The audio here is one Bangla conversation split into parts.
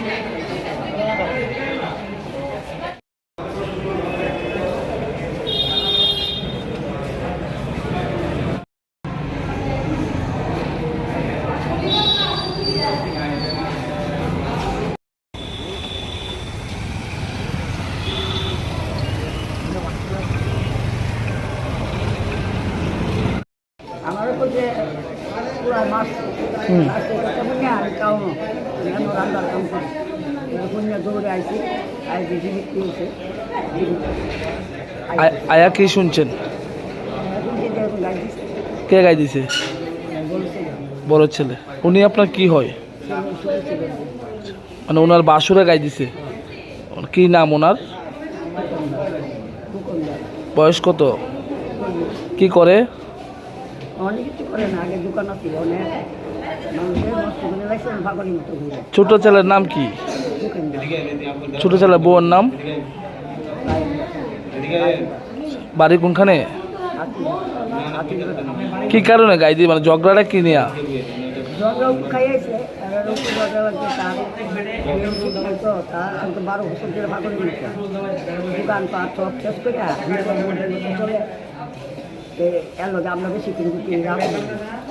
Amen. আয়- আয়া কি শুনছেন? কে গাই দিছে বড় ছেলে। উনি আপনার কি হয়? মানে ওনার বাসুরে গাই দিছে কি নাম ওনার বয়স কত? কি করে? অনেক কিছু করে না আগে দোকান আছে অনেক মানুষের নষ্ট করে লাগছে ভাগরের মতো ঘুরে ছোট ছেলের নাম কি? ছোট ছেলের বউয়ের নাম? বাড়ি কোনখানে? কি কারণে গাই দিয়ে? মানে ঝগড়াটা কি নিয়া?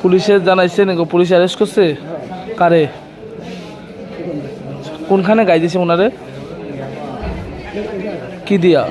পুলিশে জানাইছে নাকি? পুলিশ অ্যারেস্ট করছে? কারে? কোনখানে গাই দিছে ওনারে কি দিয়া?